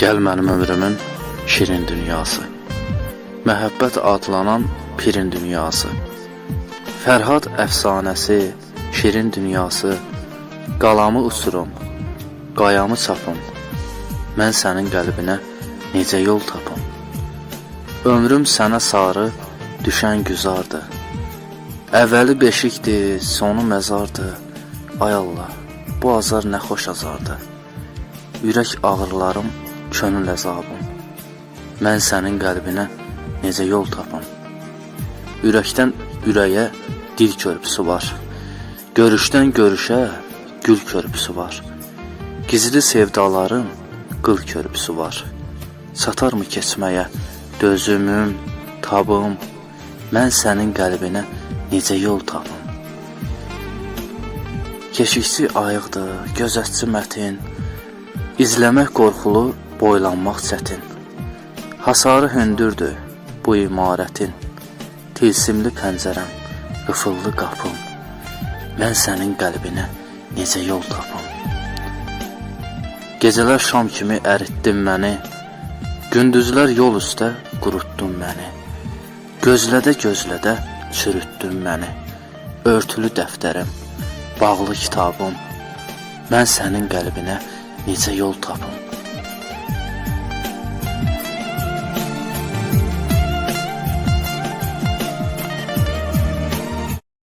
Gəl mənim ömrümün şirin dünyası. Məhəbbət adlanan pirin dünyası. Fərhad əfsanəsi, şirin dünyası. Qalamı uçurum, qayamı çapım. Mən sənin qəlbinə necə yol tapım? Ömrüm sənə sarı düşən güzardı. Əvvəli beşikdir, sonu məzardı. Ay Allah, bu azar nə xoş azardı. Ürək ağrılarım, könül əzabım. Mən sənin qəlbinə necə yol tapım? Ürəkdən ürəyə dil körpüsü var. Görüşdən görüşə gül körpüsü var. Gizli sevdaların qıl körpüsü var. Çatarmı keçməyə dözümüm, tabım? Mən sənin qəlbinə necə yol tapım? Keşikçi ayıqdır, gözətçi mətin. İzləmək qorxulu, boylanmaq çətin. Hasarı hündürdür bu imarətin. Tilsimli pəncərəm, qıfıllı qapım. Mən sənin qəlbinə necə yol tapım? Gecələr şam kimi əritdin məni. Gündüzlər yol üstə qurutdun məni. Gözlədə gözlədə çürütdün məni. Örtülü dəftərim, bağlı kitabım. Mən sənin qəlbinə necə yol tapım?